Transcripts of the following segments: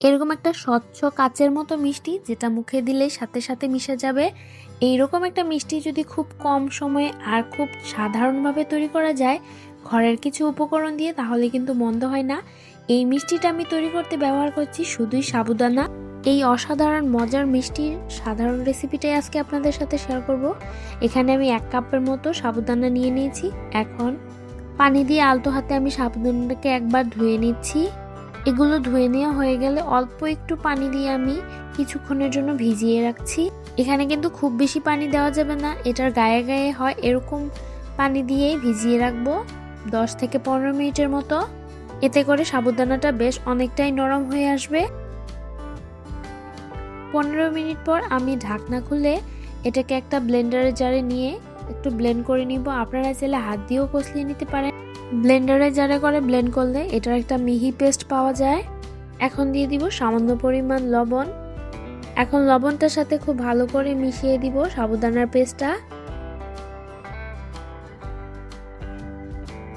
এরকম একটা স্বচ্ছ কাচের মতো মিষ্টি যেটা মুখে দিলে সাথে সাথে মিশে যাবে। এইরকম একটা মিষ্টি যদি খুব কম সময়ে আর খুব সাধারণভাবে তৈরি করা যায়, ঘরের কিছু উপকরণ দিয়ে তাহলে কিন্তু মন্দ হয় না। এই মিষ্টিটা আমি তৈরি করতে ব্যবহার করছি শুধুই সাবুদানা। এই অসাধারণ মজার মিষ্টির সাধারণ রেসিপিটাই আজকে আপনাদের সাথে শেয়ার করব। এখানে আমি এক কাপের মতো সাবুদানা নিয়ে নিয়েছি। এখন পানি দিয়ে আলতো হাতে আমি সাবুদানাটাকে একবার ধুয়ে নিচ্ছি। এগুলো ধুয়ে নেওয়া হয়ে গেলে অল্প একটু পানি দিয়ে আমি কিছুক্ষণের জন্য ভিজিয়ে রাখছি। এখানে কিন্তু খুব বেশি পানি দেওয়া যাবে না। এটার গায়ে গায়ে হয় এরকম পানি দিয়েই ভিজিয়ে রাখব দশ থেকে পনেরো মিনিটের মতো। এতে করে সাবুদানাটা বেশ অনেকটাই নরম হয়ে আসবে। পনেরো মিনিট পর আমি ঢাকনা খুলে এটাকে একটা ব্লেন্ডারের জারে নিয়ে একটু ব্লেন্ড করে নিব। আপনারা চাইলে হাত দিয়েও কষলিয়ে নিতে পারেন। ব্লেন্ডারে জারে করে ব্লেন্ড করলে এটার একটা মিহি পেস্ট পাওয়া যায়। এখন দিয়ে দিব সামান্য পরিমাণ লবণ। এখন লবণটার সাথে খুব ভালো করে মিশিয়ে দিব সাবুদানার পেস্টটা।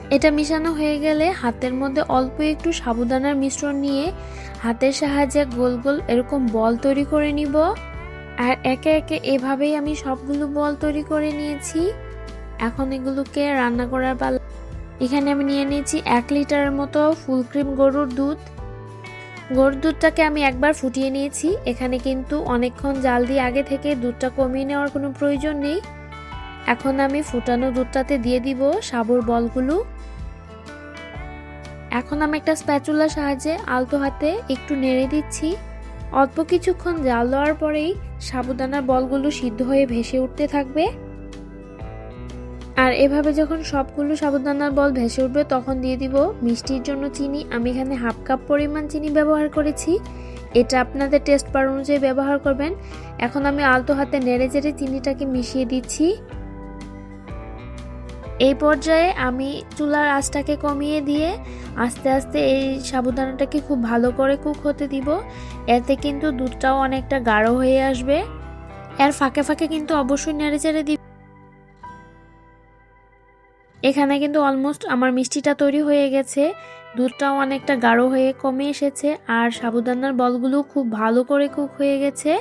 এটা মিশানো হয়ে গেলে হাতের মধ্যে অল্প একটু সাবুদানার মিশ্রণ নিয়ে হাতের সাহায্যে গোল গোল এরকম বল তৈরি করে নিব। আর একে একে এভাবেই আমি সবগুলো বল তৈরি করে নিয়েছি। এখন এগুলোকে রান্না করার পালা এখানে আমি নিয়ে নিয়েছি এক লিটারের মতো ফুল ক্রিম গরুর দুধ। গরুর দুধটাকে আমি একবার ফুটিয়ে নিয়েছি। এখানে কিন্তু অনেকক্ষণ জাল দিয়ে আগে থেকে দুধটা কমিয়ে নেওয়ার কোনো প্রয়োজন নেই। এখন আমি ফুটানো দুধটাতে দিয়ে দিব সাবুর বলগুলো। এখন আমি একটা স্প্যাচুলার সাহায্যে আলতো হাতে একটু নেড়ে দিচ্ছি। অল্প কিছুক্ষণ জাল দেওয়ার পরেই সাবুদানার বলগুলো সিদ্ধ হয়ে ভেসে উঠতে থাকবে। আর এভাবে যখন সবগুলো সাবুদানার বল ভেসে উঠবে, তখন দিয়ে দিব মিষ্টির জন্য চিনি। আমি এখানে হাফ কাপ পরিমাণ চিনি ব্যবহার করেছি। এটা আপনাদের টেস্ট বার অনুযায়ী ব্যবহার করবেন। এখন আমি আলতো হাতে নেড়ে চেড়ে চিনিটাকে মিশিয়ে দিচ্ছি। এই পর্যায়ে আমি চুলার আঁচটাকে কমিয়ে দিয়ে আস্তে আস্তে এই সাবুদানাটাকে খুব ভালো করে কুক হতে দিব। এতে কিন্তু দুধটাও অনেকটা গাঢ় হয়ে আসবে। এর ফাঁকে ফাঁকে কিন্তু অবশ্যই নেড়ে চেড়ে দিব। এখানে কিন্তু অলমোস্ট আমার মিষ্টিটা তৈরি হয়ে গেছে। দুধটাও অনেকটা গাঢ় হয়ে কমে এসেছে আর সাবুদানার বলগুলো খুব ভালো করে কুক হয়ে গেছে।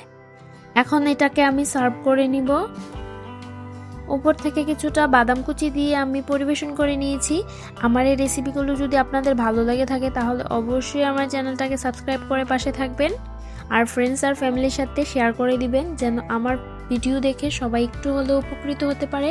এখন এটাকে আমি সার্ভ করে নিব। উপর থেকে কিছুটা বাদাম কুচি দিয়ে আমি পরিবেশন করে নিয়েছি। আমার এই রেসিপিগুলো যদি আপনাদের ভালো লাগে থাকে তাহলে অবশ্যই আমার চ্যানেলটাকে সাবস্ক্রাইব করে পাশে থাকবেন। আর ফ্রেন্ডস আর ফ্যামিলির সাথে শেয়ার করে দিবেন যেন আমার ভিডিও দেখে সবাই একটু হলেও উপকৃত হতে পারে।